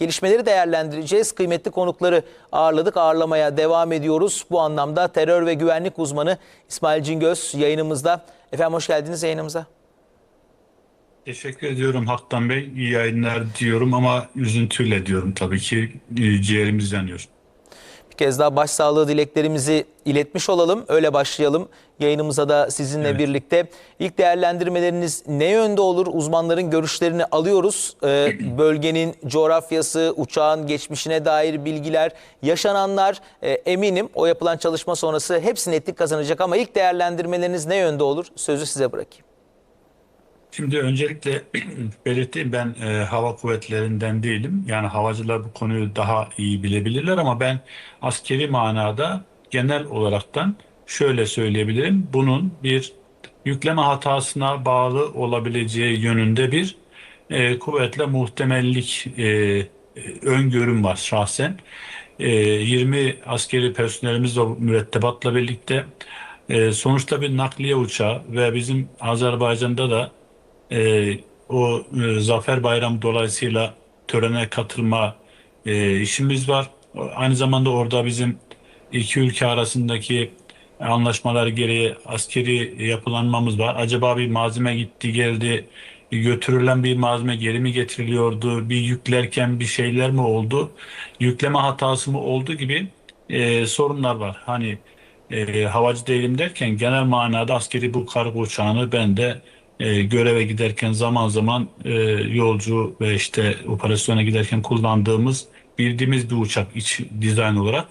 Gelişmeleri değerlendireceğiz. Kıymetli konukları ağırladık, ağırlamaya devam ediyoruz. Bu anlamda terör ve güvenlik uzmanı İsmail Cingöz yayınımızda. Efendim hoş geldiniz yayınımıza. Teşekkür ediyorum Haktan Bey. İyi yayınlar diyorum ama üzüntüyle diyorum tabii ki ciğerimiz yanıyor. Kez daha başsağlığı dileklerimizi iletmiş olalım. Öyle başlayalım yayınımıza da sizinle Evet. birlikte. İlk değerlendirmeleriniz ne yönde olur? Uzmanların görüşlerini alıyoruz. Ee, bölgenin coğrafyası, uçağın geçmişine dair bilgiler, yaşananlar e, eminim o yapılan çalışma sonrası hepsi netlik kazanacak ama ilk değerlendirmeleriniz ne yönde olur? Sözü size bırakayım. Şimdi öncelikle belirteyim ben e, hava kuvvetlerinden değilim. Yani havacılar bu konuyu daha iyi bilebilirler ama ben askeri manada genel olaraktan şöyle söyleyebilirim. Bunun bir yükleme hatasına bağlı olabileceği yönünde bir e, kuvvetle muhtemellik e, e, öngörüm var şahsen. E, 20 askeri personelimiz ve mürettebatla birlikte e, sonuçta bir nakliye uçağı ve bizim Azerbaycan'da da e, o e, Zafer Bayramı dolayısıyla törene katılma e, işimiz var. Aynı zamanda orada bizim iki ülke arasındaki anlaşmalar gereği askeri yapılanmamız var. Acaba bir malzeme gitti geldi götürülen bir malzeme geri mi getiriliyordu? Bir yüklerken bir şeyler mi oldu? Yükleme hatası mı oldu gibi e, sorunlar var. Hani e, havacı değilim derken genel manada askeri bu kargo uçağını ben de e, göreve giderken zaman zaman e, yolcu ve işte operasyona giderken kullandığımız bildiğimiz bir uçak iç dizayn olarak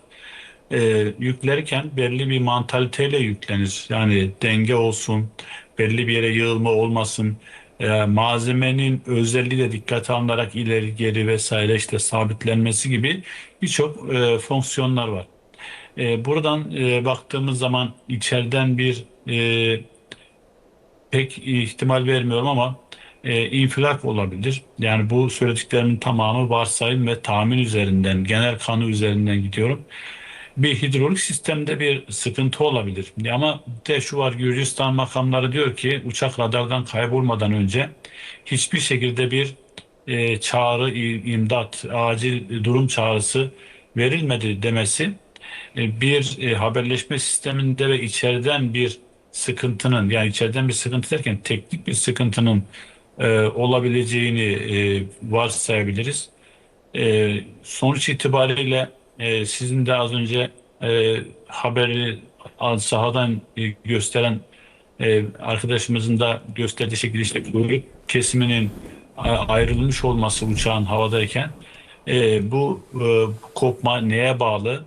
e, yüklerken belli bir mantaliteyle yüklenir. Yani denge olsun, belli bir yere yığılma olmasın, e, malzemenin özelliği de dikkate alınarak ileri geri vesaire işte sabitlenmesi gibi birçok e, fonksiyonlar var. E, buradan e, baktığımız zaman içeriden bir e, pek ihtimal vermiyorum ama e, infilak olabilir. Yani bu söylediklerimin tamamı varsayım ve tahmin üzerinden, genel kanı üzerinden gidiyorum. Bir hidrolik sistemde bir sıkıntı olabilir. Ama de şu var Gürcistan makamları diyor ki uçak radardan kaybolmadan önce hiçbir şekilde bir e, çağrı, imdat, acil durum çağrısı verilmedi demesi e, bir e, haberleşme sisteminde ve içeriden bir sıkıntının yani içeriden bir sıkıntı derken teknik bir sıkıntının e, olabileceğini e, varsayabiliriz. E, sonuç itibariyle e, sizin de az önce e, haberi sahadan e, gösteren e, arkadaşımızın da gösterdiği şekilde işte kuyruk kesiminin ayrılmış olması uçağın havadayken e, bu e, kopma neye bağlı?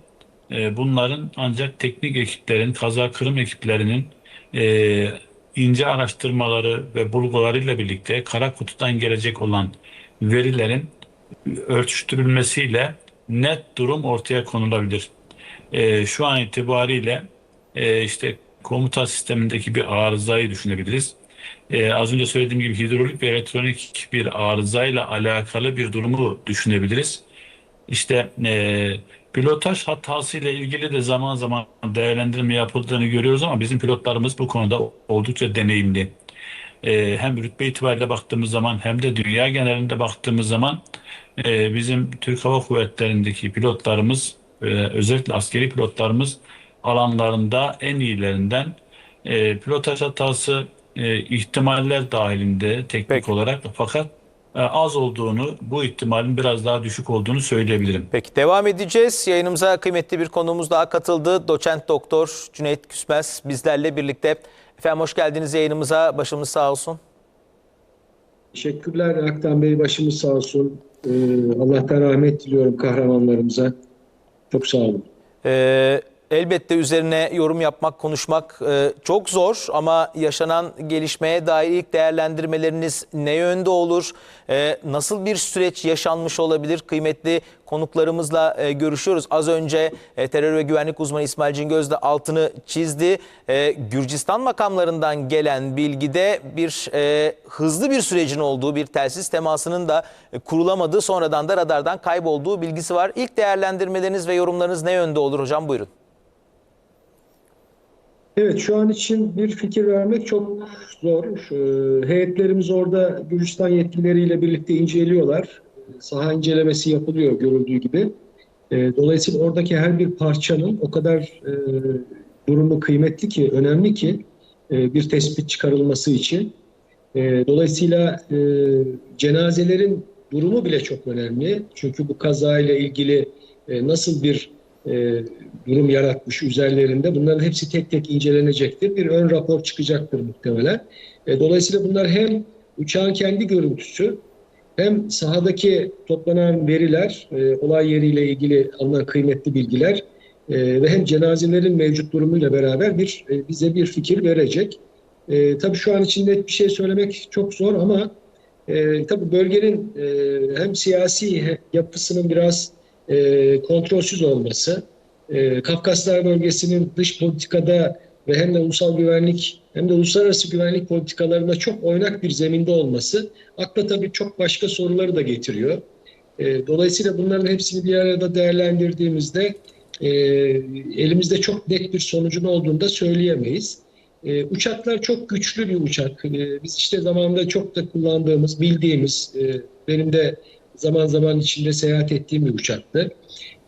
E, bunların ancak teknik ekiplerin, kaza kırım ekiplerinin e, ince araştırmaları ve bulgularıyla birlikte kara kutudan gelecek olan verilerin ölçüştürülmesiyle net durum ortaya konulabilir. E, şu an itibariyle e, işte komuta sistemindeki bir arızayı düşünebiliriz. E, az önce söylediğim gibi hidrolik ve elektronik bir arızayla alakalı bir durumu düşünebiliriz. İşte e, pilotaj hatası ile ilgili de zaman zaman değerlendirme yapıldığını görüyoruz ama bizim pilotlarımız bu konuda oldukça deneyimli. E, hem rütbe itibariyle baktığımız zaman hem de dünya genelinde baktığımız zaman e, bizim Türk Hava Kuvvetleri'ndeki pilotlarımız e, özellikle askeri pilotlarımız alanlarında en iyilerinden e, pilotaj hatası e, ihtimaller dahilinde teknik Peki. olarak fakat az olduğunu bu ihtimalin biraz daha düşük olduğunu söyleyebilirim. Peki devam edeceğiz. Yayınımıza kıymetli bir konuğumuz daha katıldı. Doçent Doktor Cüneyt Küsmez bizlerle birlikte. Efendim hoş geldiniz yayınımıza. Başımız sağ olsun. Teşekkürler Aktan Bey başımız sağ olsun. Ee, Allah'tan rahmet diliyorum kahramanlarımıza. Çok sağ olun. Ee, elbette üzerine yorum yapmak, konuşmak e, çok zor ama yaşanan gelişmeye dair ilk değerlendirmeleriniz ne yönde olur? Ee, nasıl bir süreç yaşanmış olabilir? Kıymetli konuklarımızla e, görüşüyoruz. Az önce e, terör ve güvenlik uzmanı İsmail Cingöz de altını çizdi. E, Gürcistan makamlarından gelen bilgide bir e, hızlı bir sürecin olduğu, bir telsiz temasının da e, kurulamadığı, sonradan da radardan kaybolduğu bilgisi var. İlk değerlendirmeleriniz ve yorumlarınız ne yönde olur hocam? Buyurun. Evet şu an için bir fikir vermek çok zor. Ee, heyetlerimiz orada Gürcistan yetkilileriyle birlikte inceliyorlar. Saha incelemesi yapılıyor görüldüğü gibi. E, dolayısıyla oradaki her bir parçanın o kadar e, durumu kıymetli ki, önemli ki e, bir tespit çıkarılması için. E, dolayısıyla e, cenazelerin durumu bile çok önemli. Çünkü bu kazayla ilgili e, nasıl bir e, durum yaratmış üzerlerinde bunların hepsi tek tek incelenecektir. Bir ön rapor çıkacaktır muhtemelen. E, dolayısıyla bunlar hem uçağın kendi görüntüsü hem sahadaki toplanan veriler, e, olay yeriyle ilgili alınan kıymetli bilgiler e, ve hem cenazelerin mevcut durumuyla beraber bir e, bize bir fikir verecek. E, tabii şu an için net bir şey söylemek çok zor ama e, tabii bölgenin e, hem siyasi yapısının biraz e, kontrolsüz olması, e, Kafkaslar bölgesinin dış politikada ve hem de ulusal güvenlik hem de uluslararası güvenlik politikalarında çok oynak bir zeminde olması akla tabii çok başka soruları da getiriyor. E, dolayısıyla bunların hepsini bir arada değerlendirdiğimizde e, elimizde çok net bir sonucun olduğunu da söyleyemeyiz. E, uçaklar çok güçlü bir uçak. E, biz işte zamanında çok da kullandığımız, bildiğimiz, e, benim de zaman zaman içinde seyahat ettiğim bir uçaktı.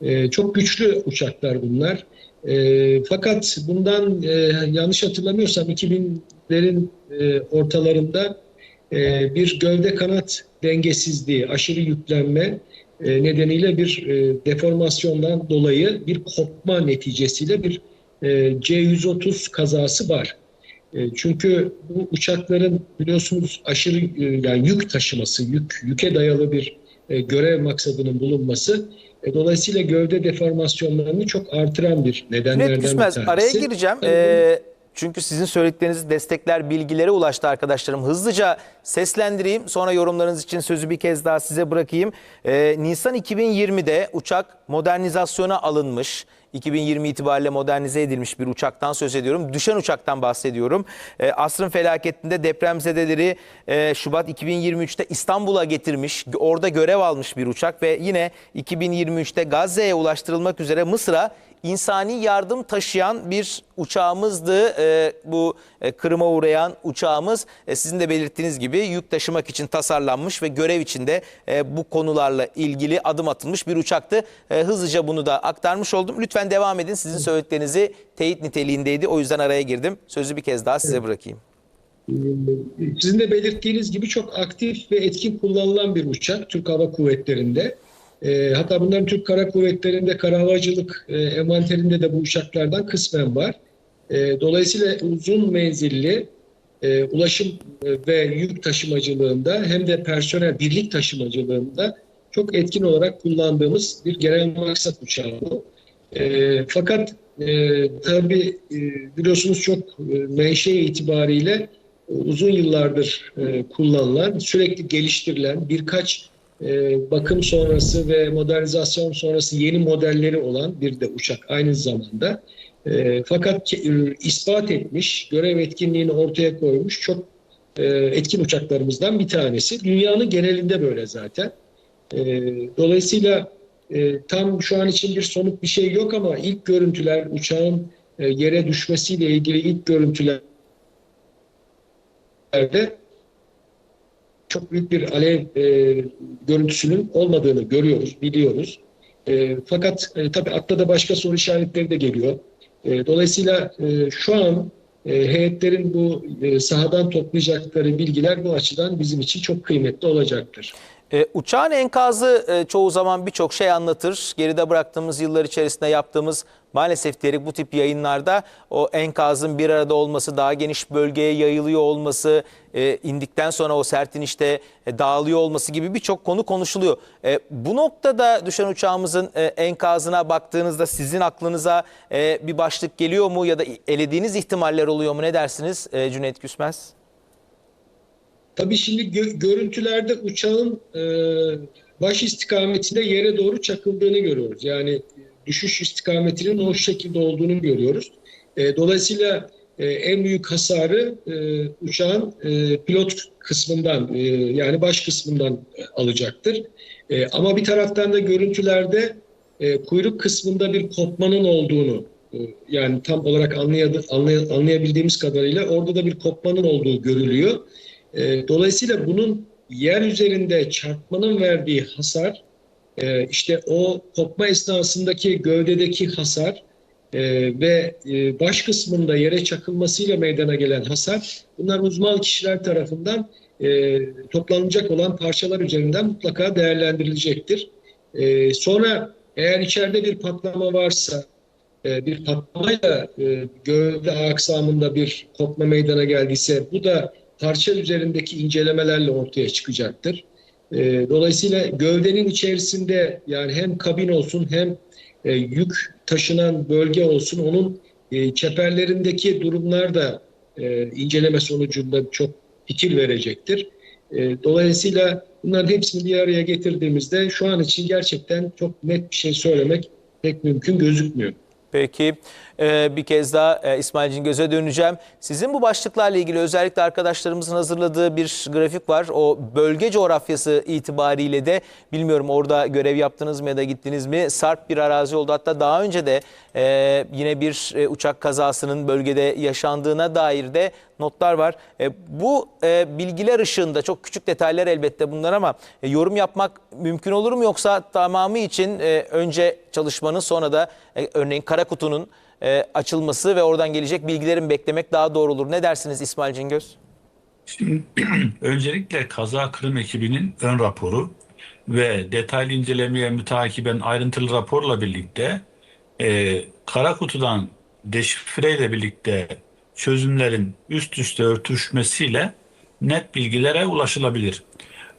E, çok güçlü uçaklar bunlar. E, fakat bundan e, yanlış hatırlamıyorsam 2000'lerin e, ortalarında e, bir gövde kanat dengesizliği, aşırı yüklenme e, nedeniyle bir e, deformasyondan dolayı bir kopma neticesiyle bir e, C-130 kazası var. E, Çünkü bu uçakların biliyorsunuz aşırı e, yani yük taşıması, yük yüke dayalı bir e, görev maksadının bulunması e, dolayısıyla gövde deformasyonlarını çok artıran bir nedenlerden Cüneyt bir Küsmez tanesi. araya gireceğim. Ee, çünkü sizin söyledikleriniz destekler bilgilere ulaştı arkadaşlarım. Hızlıca seslendireyim sonra yorumlarınız için sözü bir kez daha size bırakayım. Ee, Nisan 2020'de uçak modernizasyona alınmış. 2020 itibariyle modernize edilmiş bir uçaktan söz ediyorum. Düşen uçaktan bahsediyorum. Ee, asrın felaketinde depremzedeleri e, Şubat 2023'te İstanbul'a getirmiş. Orada görev almış bir uçak ve yine 2023'te Gazze'ye ulaştırılmak üzere Mısır'a insani yardım taşıyan bir uçağımızdı. Ee, bu e, Kırım'a uğrayan uçağımız e, sizin de belirttiğiniz gibi yük taşımak için tasarlanmış ve görev içinde e, bu konularla ilgili adım atılmış bir uçaktı. E, hızlıca bunu da aktarmış oldum. Lütfen devam edin. Sizin söylediklerinizi teyit niteliğindeydi. O yüzden araya girdim. Sözü bir kez daha size bırakayım. Sizin de belirttiğiniz gibi çok aktif ve etkin kullanılan bir uçak Türk Hava Kuvvetleri'nde. E, hatta bunların Türk Kara Kuvvetleri'nde kara havacılık e, envanterinde de bu uçaklardan kısmen var. E, dolayısıyla uzun menzilli e, ulaşım e, ve yük taşımacılığında hem de personel birlik taşımacılığında çok etkin olarak kullandığımız bir genel maksat uçağı bu. E, fakat e, tabii e, biliyorsunuz çok e, menşe itibariyle uzun yıllardır e, kullanılan, sürekli geliştirilen birkaç bakım sonrası ve modernizasyon sonrası yeni modelleri olan bir de uçak aynı zamanda. E, fakat e, ispat etmiş, görev etkinliğini ortaya koymuş çok e, etkin uçaklarımızdan bir tanesi. Dünyanın genelinde böyle zaten. E, dolayısıyla e, tam şu an için bir somut bir şey yok ama ilk görüntüler uçağın e, yere düşmesiyle ilgili ilk görüntülerde çok büyük bir alev e, görüntüsünün olmadığını görüyoruz, biliyoruz. E, fakat e, tabii akla da başka soru işaretleri de geliyor. E, dolayısıyla e, şu an e, heyetlerin bu e, sahadan toplayacakları bilgiler bu açıdan bizim için çok kıymetli olacaktır. E, uçağın enkazı e, çoğu zaman birçok şey anlatır. Geride bıraktığımız yıllar içerisinde yaptığımız maalesef diyerek bu tip yayınlarda o enkazın bir arada olması, daha geniş bölgeye yayılıyor olması, e, indikten sonra o sert inişte e, dağılıyor olması gibi birçok konu konuşuluyor. E, bu noktada düşen uçağımızın e, enkazına baktığınızda sizin aklınıza e, bir başlık geliyor mu ya da elediğiniz ihtimaller oluyor mu ne dersiniz e, Cüneyt Küsmez? Tabii şimdi gö- görüntülerde uçağın e, baş istikametinde yere doğru çakıldığını görüyoruz. Yani düşüş istikametinin o şekilde olduğunu görüyoruz. E, dolayısıyla e, en büyük hasarı e, uçağın e, pilot kısmından e, yani baş kısmından alacaktır. E, ama bir taraftan da görüntülerde e, kuyruk kısmında bir kopmanın olduğunu e, yani tam olarak anlay- anlayabildiğimiz kadarıyla orada da bir kopmanın olduğu görülüyor. E, Dolayısıyla bunun yer üzerinde çarpmanın verdiği hasar, e, işte o kopma esnasındaki gövdedeki hasar e, ve e, baş kısmında yere çakılmasıyla meydana gelen hasar, bunlar uzman kişiler tarafından e, toplanacak olan parçalar üzerinden mutlaka değerlendirilecektir. E, sonra eğer içeride bir patlama varsa, e, bir patlamayla e, gövde aksamında bir kopma meydana geldiyse bu da parça üzerindeki incelemelerle ortaya çıkacaktır. E, dolayısıyla gövdenin içerisinde yani hem kabin olsun hem e, yük taşınan bölge olsun onun e, çeperlerindeki durumlar da e, inceleme sonucunda çok fikir verecektir. Dolayısıyla bunların hepsini bir araya getirdiğimizde şu an için gerçekten çok net bir şey söylemek pek mümkün gözükmüyor. Peki e, bir kez daha e, İsmail Cingöz'e döneceğim. Sizin bu başlıklarla ilgili özellikle arkadaşlarımızın hazırladığı bir grafik var. O bölge coğrafyası itibariyle de bilmiyorum orada görev yaptınız mı ya da gittiniz mi? Sarp bir arazi oldu. Hatta daha önce de e, yine bir e, uçak kazasının bölgede yaşandığına dair de notlar var. E, bu bilgiler ışığında çok küçük detaylar elbette bunlar ama yorum yapmak mümkün olur mu yoksa tamamı için önce çalışmanın sonra da örneğin kara kutunun e, açılması ve oradan gelecek bilgilerin beklemek daha doğru olur. Ne dersiniz İsmail Cingöz? Şimdi öncelikle kaza kırım ekibinin ön raporu ve detaylı incelemeye mütakiben ayrıntılı raporla birlikte e, kara kutudan deşifreyle birlikte çözümlerin üst üste örtüşmesiyle net bilgilere ulaşılabilir.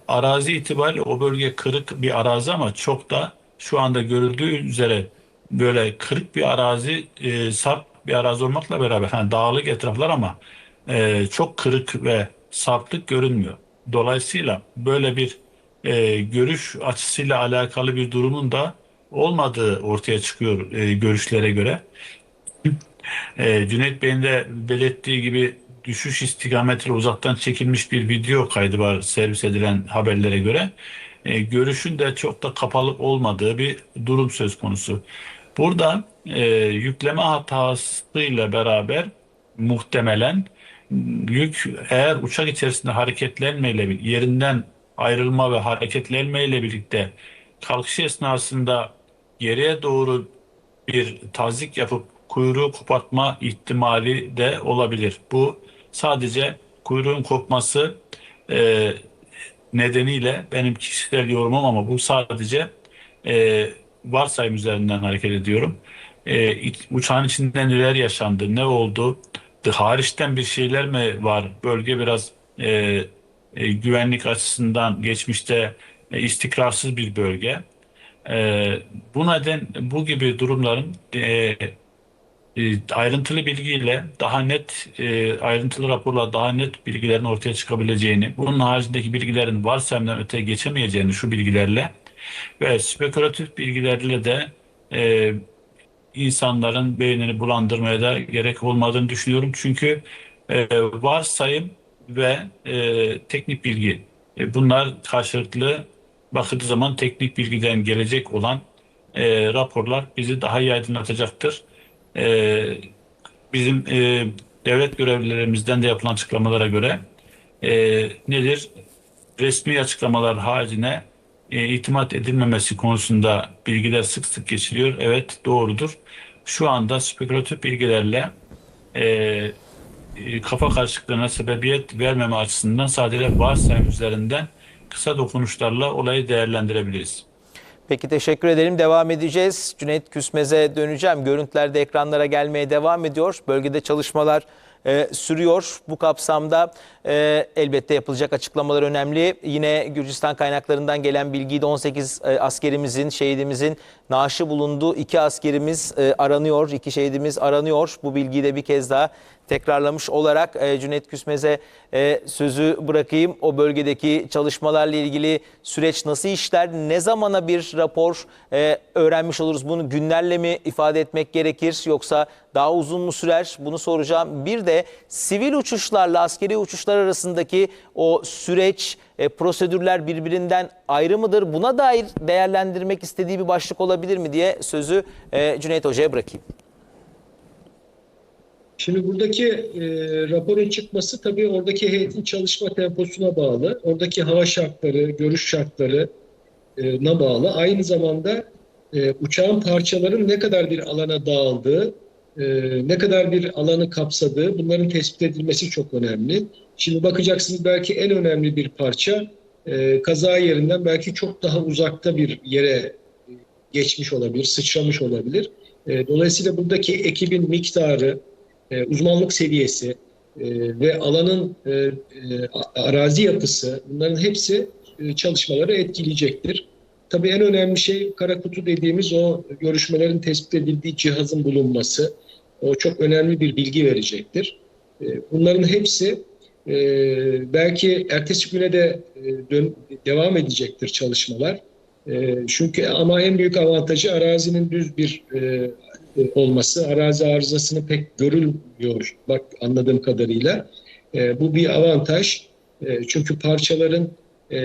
Arazi itibariyle o bölge kırık bir arazi ama çok da şu anda görüldüğü üzere böyle kırık bir arazi, e, sarp bir arazi olmakla beraber hani dağlık etraflar ama e, çok kırık ve sarplık görünmüyor. Dolayısıyla böyle bir e, görüş açısıyla alakalı bir durumun da olmadığı ortaya çıkıyor e, görüşlere göre. E, Cüneyt Bey'in de belirttiği gibi düşüş istikametiyle uzaktan çekilmiş bir video kaydı var servis edilen haberlere göre. E, görüşün de çok da kapalı olmadığı bir durum söz konusu. Burada e, yükleme hatasıyla beraber muhtemelen yük eğer uçak içerisinde hareketlenmeyle yerinden ayrılma ve hareketlenmeyle birlikte kalkış esnasında geriye doğru bir tazik yapıp kuyruğu kopartma ihtimali de olabilir. Bu sadece kuyruğun kopması e, nedeniyle benim kişisel yorumum ama bu sadece e, varsayım üzerinden hareket ediyorum. E, uçağın içinde neler yaşandı, ne oldu, hariçten bir şeyler mi var? Bölge biraz e, e, güvenlik açısından geçmişte e, istikrarsız bir bölge. E, bu neden bu gibi durumların e, e, ayrıntılı bilgiyle daha net e, ayrıntılı raporla daha net bilgilerin ortaya çıkabileceğini, bunun haricindeki bilgilerin varsayımdan öteye geçemeyeceğini şu bilgilerle ve spekülatif bilgilerle de e, insanların beynini bulandırmaya da gerek olmadığını düşünüyorum. Çünkü e, varsayım ve e, teknik bilgi e, bunlar karşılıklı bakıldığı zaman teknik bilgiden gelecek olan e, raporlar bizi daha iyi aydınlatacaktır. E, bizim e, devlet görevlilerimizden de yapılan açıklamalara göre e, nedir? Resmi açıklamalar haricine e, itimat edilmemesi konusunda bilgiler sık sık geçiliyor. Evet doğrudur. Şu anda spekülatif bilgilerle e, e, kafa karışıklığına sebebiyet vermeme açısından sadece varsayım üzerinden kısa dokunuşlarla olayı değerlendirebiliriz. Peki teşekkür ederim. Devam edeceğiz. Cüneyt Küsmez'e döneceğim. Görüntüler de ekranlara gelmeye devam ediyor. Bölgede çalışmalar e, sürüyor. Bu kapsamda e, elbette yapılacak açıklamalar önemli. Yine Gürcistan kaynaklarından gelen bilgiyi de 18 e, askerimizin, şehidimizin naaşı bulundu. İki askerimiz e, aranıyor, iki şehidimiz aranıyor. Bu bilgiyi de bir kez daha tekrarlamış olarak e, Cüneyt Küsmez'e e, sözü bırakayım. O bölgedeki çalışmalarla ilgili süreç nasıl işler? Ne zamana bir rapor e, öğrenmiş oluruz? Bunu günlerle mi ifade etmek gerekir yoksa daha uzun mu sürer? Bunu soracağım. Bir de sivil uçuşlarla askeri uçuşlar arasındaki o süreç, e, prosedürler birbirinden ayrı mıdır? Buna dair değerlendirmek istediği bir başlık olabilir mi diye sözü e, Cüneyt Hoca'ya bırakayım. Şimdi buradaki e, raporun çıkması tabii oradaki heyetin çalışma temposuna bağlı. Oradaki hava şartları, görüş şartlarına bağlı. Aynı zamanda e, uçağın parçaların ne kadar bir alana dağıldığı, e, ne kadar bir alanı kapsadığı bunların tespit edilmesi çok önemli. Şimdi bakacaksınız belki en önemli bir parça e, kaza yerinden belki çok daha uzakta bir yere e, geçmiş olabilir, sıçramış olabilir. E, dolayısıyla buradaki ekibin miktarı, e, uzmanlık seviyesi e, ve alanın e, e, arazi yapısı bunların hepsi e, çalışmaları etkileyecektir. Tabii en önemli şey kara kutu dediğimiz o görüşmelerin tespit edildiği cihazın bulunması. O çok önemli bir bilgi verecektir. E, Bunların hepsi e, belki ertesi güne de e, devam edecektir çalışmalar. Çünkü ama en büyük avantajı arazinin düz bir olması. Arazi arızasını pek görülmüyor bak anladığım kadarıyla. E, bu bir avantaj. E, çünkü parçaların e,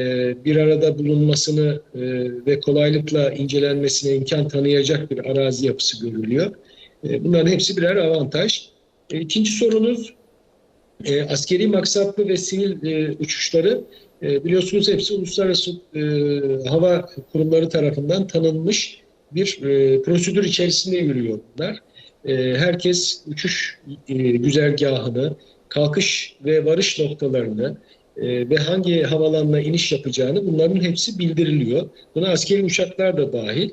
bir arada bulunmasını e, ve kolaylıkla incelenmesine imkan tanıyacak bir arazi yapısı görülüyor. E, bunların hepsi birer avantaj. E, ikinci sorunuz e, askeri maksatlı ve sivil e, uçuşları e, biliyorsunuz hepsi uluslararası e, hava kurumları tarafından tanınmış bir e, prosedür içerisinde yürüyor bunlar. E, herkes uçuş e, güzergahını, kalkış ve varış noktalarını e, ve hangi havalanına iniş yapacağını bunların hepsi bildiriliyor. Buna askeri uçaklar da dahil.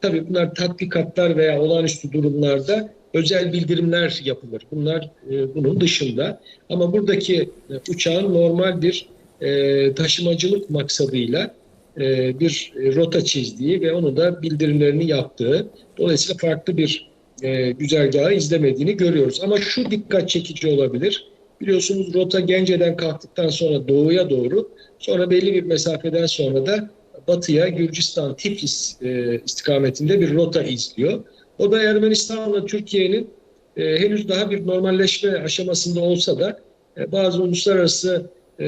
Tabii bunlar tatbikatlar veya olağanüstü durumlarda özel bildirimler yapılır. Bunlar e, bunun dışında. Ama buradaki e, uçağın normal bir e, taşımacılık maksadıyla e, bir rota çizdiği ve onu da bildirimlerini yaptığı, dolayısıyla farklı bir e, güzergahı izlemediğini görüyoruz. Ama şu dikkat çekici olabilir. Biliyorsunuz rota Gence'den kalktıktan sonra doğuya doğru, sonra belli bir mesafeden sonra da batıya Gürcistan, Tiflis e, istikametinde bir rota izliyor. O da Ermenistan'la Türkiye'nin e, henüz daha bir normalleşme aşamasında olsa da e, bazı uluslararası e,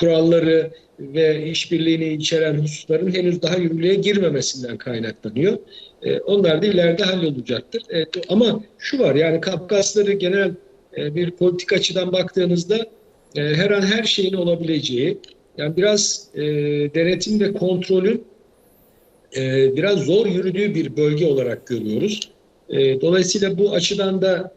kuralları ve işbirliğini içeren hususların henüz daha yürürlüğe girmemesinden kaynaklanıyor. E, onlar da ileride hallolacaktır. E, ama şu var yani Kafkasları genel e, bir politik açıdan baktığınızda e, her an her şeyin olabileceği, yani biraz e, denetim ve kontrolün biraz zor yürüdüğü bir bölge olarak görüyoruz. Dolayısıyla bu açıdan da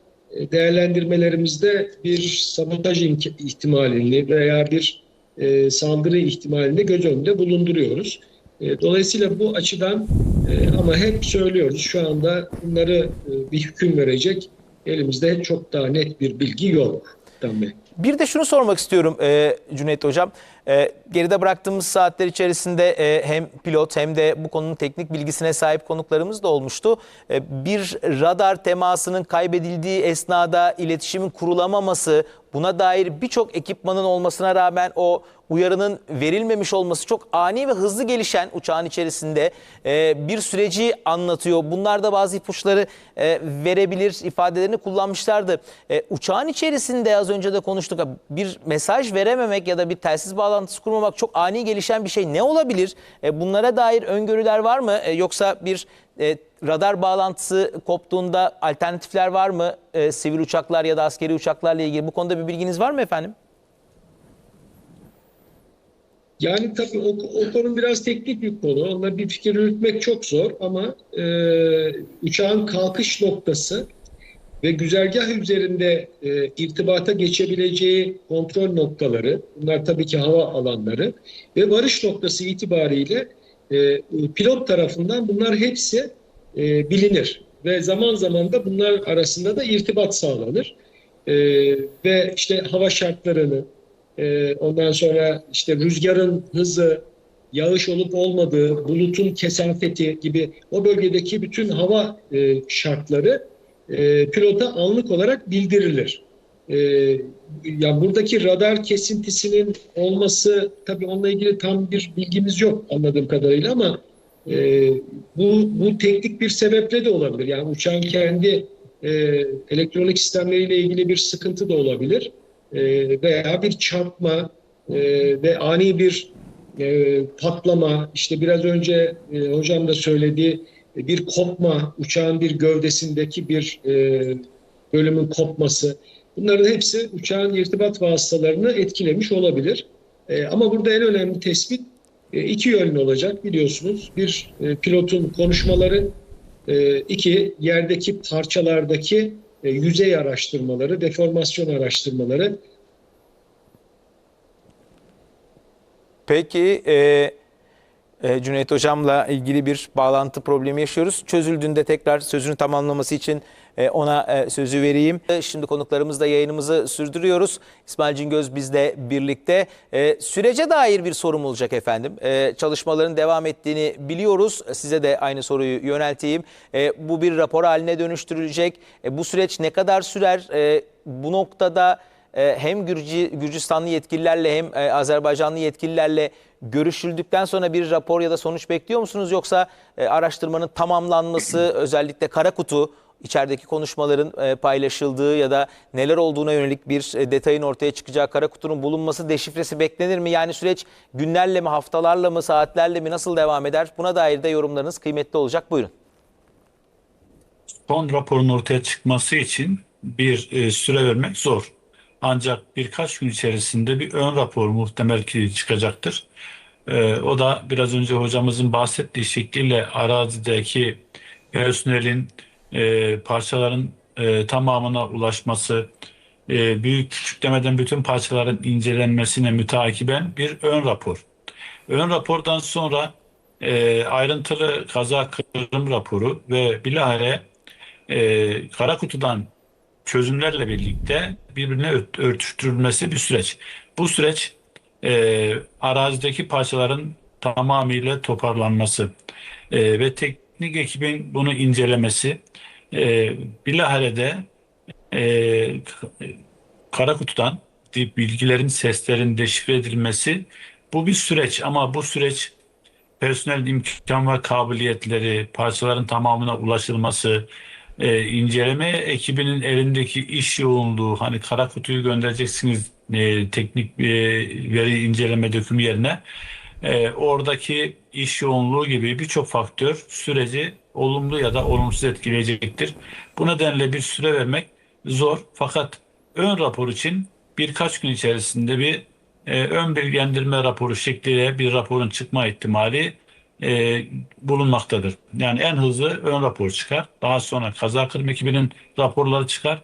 değerlendirmelerimizde bir sabotaj ihtimalini veya bir e, saldırı ihtimalini göz önünde bulunduruyoruz. E, dolayısıyla bu açıdan e, ama hep söylüyoruz şu anda bunları e, bir hüküm verecek elimizde çok daha net bir bilgi yok. Tamam. Bir de şunu sormak istiyorum e, Cüneyt Hocam. E, geride bıraktığımız saatler içerisinde e, hem pilot hem de bu konunun teknik bilgisine sahip konuklarımız da olmuştu. E, bir radar temasının kaybedildiği esnada iletişimin kurulamaması, buna dair birçok ekipmanın olmasına rağmen o uyarının verilmemiş olması çok ani ve hızlı gelişen uçağın içerisinde e, bir süreci anlatıyor. Bunlar da bazı ipuçları e, verebilir ifadelerini kullanmışlardı. Uçağın içerisinde az önce de konuştuk bir mesaj verememek ya da bir telsiz bağlantısı kurmamak çok ani gelişen bir şey. Ne olabilir? E, bunlara dair öngörüler var mı? E, yoksa bir e, radar bağlantısı koptuğunda alternatifler var mı? E, sivil uçaklar ya da askeri uçaklarla ilgili bu konuda bir bilginiz var mı efendim? Yani tabii o, o konu biraz teknik bir konu. Onunla bir fikir yürütmek çok zor ama e, uçağın kalkış noktası ve güzergah üzerinde e, irtibata geçebileceği kontrol noktaları, bunlar tabii ki hava alanları ve varış noktası itibariyle e, pilot tarafından bunlar hepsi e, bilinir ve zaman zaman da bunlar arasında da irtibat sağlanır. E, ve işte hava şartlarını, ee, ondan sonra işte rüzgarın hızı, yağış olup olmadığı, bulutun kesafeti gibi o bölgedeki bütün hava e, şartları e, pilota anlık olarak bildirilir. E, ya buradaki radar kesintisinin olması tabii onunla ilgili tam bir bilgimiz yok anladığım kadarıyla ama e, bu bu teknik bir sebeple de olabilir. Yani uçağın kendi e, elektronik sistemleriyle ilgili bir sıkıntı da olabilir e, veya bir çarpma e, ve ani bir e, patlama işte biraz önce e, hocam da söylediği bir kopma, uçağın bir gövdesindeki bir e, bölümün kopması, bunların hepsi uçağın irtibat vasıtalarını etkilemiş olabilir. E, ama burada en önemli tespit e, iki yönlü olacak biliyorsunuz. Bir e, pilotun konuşmaları, e, iki yerdeki parçalardaki e, yüzey araştırmaları, deformasyon araştırmaları. Peki e, e, Cüneyt Hocam'la ilgili bir bağlantı problemi yaşıyoruz. Çözüldüğünde tekrar sözünü tamamlaması için e, ona e, sözü vereyim. Şimdi konuklarımızla yayınımızı sürdürüyoruz. İsmail Cingöz bizle birlikte. Sürece dair bir sorum olacak efendim. Çalışmaların devam ettiğini biliyoruz. Size de aynı soruyu yönelteyim. Bu bir rapor haline dönüştürülecek. Bu süreç ne kadar sürer? Bu noktada hem Gürcü, Gürcistanlı yetkililerle hem e, Azerbaycanlı yetkililerle görüşüldükten sonra bir rapor ya da sonuç bekliyor musunuz? Yoksa e, araştırmanın tamamlanması özellikle kara kutu içerideki konuşmaların e, paylaşıldığı ya da neler olduğuna yönelik bir e, detayın ortaya çıkacağı kara kutunun bulunması deşifresi beklenir mi? Yani süreç günlerle mi, haftalarla mı, saatlerle mi nasıl devam eder? Buna dair de yorumlarınız kıymetli olacak. Buyurun. Son raporun ortaya çıkması için bir e, süre vermek zor. Ancak birkaç gün içerisinde bir ön rapor muhtemel ki çıkacaktır. E, o da biraz önce hocamızın bahsettiği şekliyle arazideki personelin e, parçaların e, tamamına ulaşması, e, büyük küçük demeden bütün parçaların incelenmesine müteakiben bir ön rapor. Ön rapordan sonra ayrıntılı kaza kırım raporu ve bilahare e, kara kutudan çözümlerle birlikte birbirine ört- örtüştürülmesi bir süreç. Bu süreç e, arazideki parçaların tamamıyla toparlanması e, ve teknik ekibin bunu incelemesi e, bilahare e, kara kutudan bilgilerin, seslerin deşifre edilmesi bu bir süreç ama bu süreç personel imkan ve kabiliyetleri, parçaların tamamına ulaşılması, e, inceleme ekibinin elindeki iş yoğunluğu, hani kara kutuyu göndereceksiniz e, teknik e, veri inceleme dökümü yerine, e, oradaki iş yoğunluğu gibi birçok faktör süreci olumlu ya da olumsuz etkileyecektir. Bu nedenle bir süre vermek zor fakat ön rapor için birkaç gün içerisinde bir e, ön bilgilendirme raporu şekliyle bir raporun çıkma ihtimali e, bulunmaktadır. Yani en hızlı ön rapor çıkar. Daha sonra kaza kırım ekibinin raporları çıkar.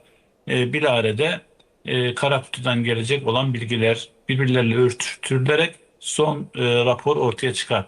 E, bilahare e, kara kutudan gelecek olan bilgiler birbirleriyle örtüştürülerek son e, rapor ortaya çıkar.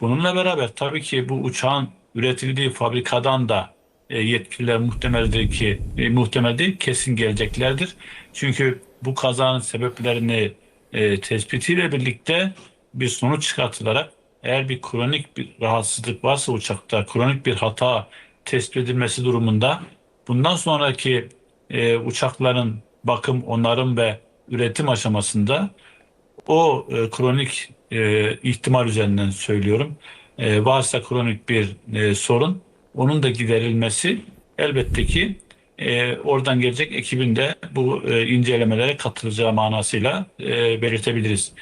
Bununla beraber tabii ki bu uçağın üretildiği fabrikadan da e, yetkililer muhtemeldir ki e, muhtemel değil kesin geleceklerdir. Çünkü bu kazanın sebeplerini e, tespitiyle birlikte bir sonuç çıkartılarak eğer bir kronik bir rahatsızlık varsa uçakta kronik bir hata tespit edilmesi durumunda bundan sonraki e, uçakların bakım, onarım ve üretim aşamasında o e, kronik e, ihtimal üzerinden söylüyorum. E, varsa kronik bir e, sorun onun da giderilmesi elbette ki e, oradan gelecek ekibin de bu e, incelemelere katılacağı manasıyla e, belirtebiliriz.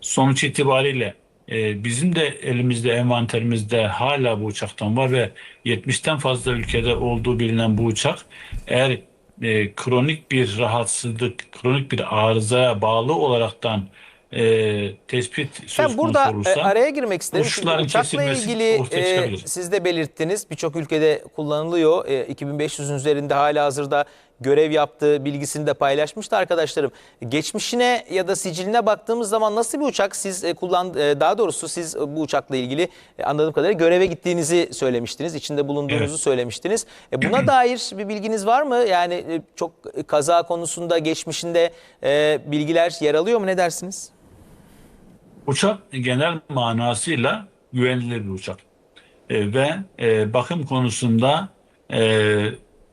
Sonuç itibariyle e, bizim de elimizde envanterimizde hala bu uçaktan var ve 70'ten fazla ülkede olduğu bilinen bu uçak eğer e, kronik bir rahatsızlık, kronik bir arızaya bağlı olaraktan e, tespit söz Ben burada olursa e, araya girmek isterim. Çünkü uçakla ilgili e, siz de belirttiniz. Birçok ülkede kullanılıyor. E, 2500'ün üzerinde hala hazırda görev yaptığı bilgisini de paylaşmıştı arkadaşlarım. Geçmişine ya da siciline baktığımız zaman nasıl bir uçak siz e, kullan e, daha doğrusu siz bu uçakla ilgili e, anladığım kadarıyla göreve gittiğinizi söylemiştiniz. İçinde bulunduğunuzu Evet. söylemiştiniz. E, buna dair bir bilginiz var mı? Yani e, çok kaza konusunda geçmişinde e, bilgiler yer alıyor mu? Ne dersiniz? Uçak genel manasıyla güvenilir bir uçak. E, ve e, bakım konusunda e,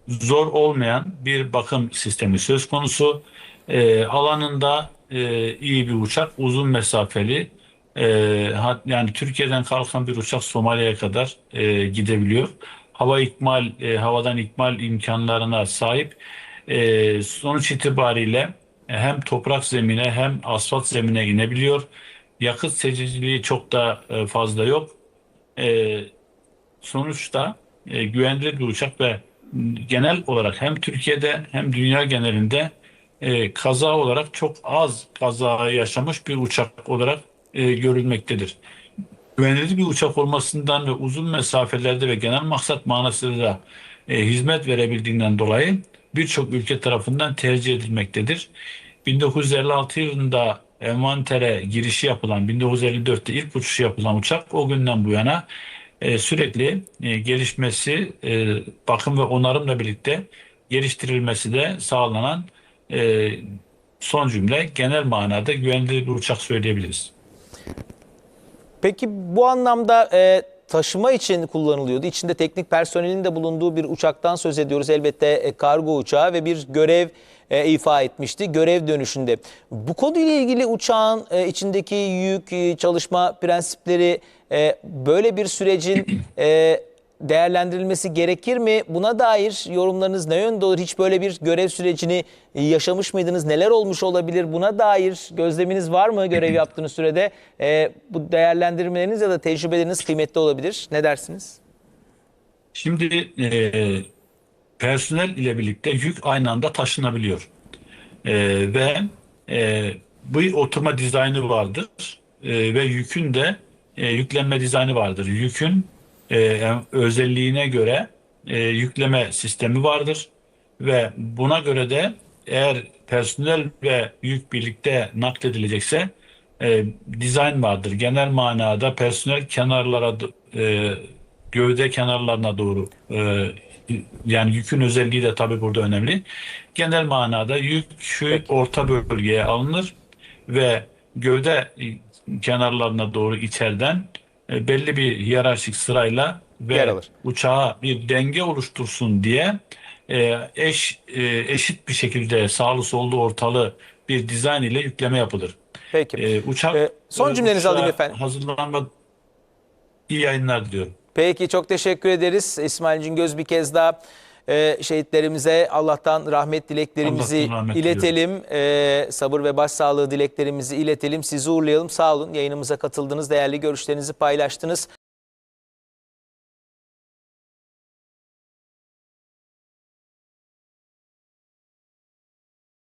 zor olmayan bir bakım sistemi söz konusu. E, alanında e, iyi bir uçak, uzun mesafeli. E, yani Türkiye'den kalkan bir uçak Somali'ye kadar e, gidebiliyor. Hava ikmal, e, havadan ikmal imkanlarına sahip. E, sonuç itibariyle hem toprak zemine hem asfalt zemine inebiliyor. Yakıt seçiciliği çok da e, fazla yok. E, sonuçta e, güvenilir bir uçak ve genel olarak hem Türkiye'de hem dünya genelinde e, kaza olarak çok az kaza yaşamış bir uçak olarak e, görülmektedir. Güvenilir bir uçak olmasından ve uzun mesafelerde ve genel maksat manasıyla e, hizmet verebildiğinden dolayı birçok ülke tarafından tercih edilmektedir. 1956 yılında envantere girişi yapılan, 1954'te ilk uçuşu yapılan uçak o günden bu yana e, sürekli e, gelişmesi, e, bakım ve onarımla birlikte geliştirilmesi de sağlanan son cümle genel manada güvenilir bir uçak söyleyebiliriz. Peki bu anlamda e, taşıma için kullanılıyordu. İçinde teknik personelin de bulunduğu bir uçaktan söz ediyoruz. Elbette e, kargo uçağı ve bir görev e, ifa etmişti görev dönüşünde. Bu konuyla ilgili uçağın e, içindeki yük, e, çalışma prensipleri e, böyle bir sürecin e, değerlendirilmesi gerekir mi? Buna dair yorumlarınız ne yönde olur? Hiç böyle bir görev sürecini yaşamış mıydınız? Neler olmuş olabilir? Buna dair gözleminiz var mı görev yaptığınız sürede? Ee, bu değerlendirmeleriniz ya da tecrübeleriniz kıymetli olabilir. Ne dersiniz? Şimdi e, personel ile birlikte yük aynı anda taşınabiliyor. E, ve e, bu oturma dizaynı vardır E, ve yükün de e, yüklenme dizaynı vardır. Yükün e, özelliğine göre e, yükleme sistemi vardır ve buna göre de eğer personel ve yük birlikte nakledilecekse e, dizayn vardır. Genel manada personel kenarlara e, gövde kenarlarına doğru e, yani yükün özelliği de tabii burada önemli. Genel manada yük şu orta bölgeye alınır ve gövde kenarlarına doğru içeriden e, belli bir hiyerarşik sırayla Yer ve alır. uçağa bir denge oluştursun diye e, eş e, eşit bir şekilde sağlı sollu ortalı bir dizayn ile yükleme yapılır. Peki. E, uçak E, son e, cümlenizi alayım efendim. Hazırlanma iyi yayınlar diliyorum. Peki çok teşekkür ederiz. İsmail Cingöz bir kez daha e, şehitlerimize Allah'tan rahmet dileklerimizi Allah'tan rahmet iletelim. E, sabır ve başsağlığı dileklerimizi iletelim. Sizi uğurlayalım. Sağ olun. Yayınımıza katıldınız. Değerli görüşlerinizi paylaştınız.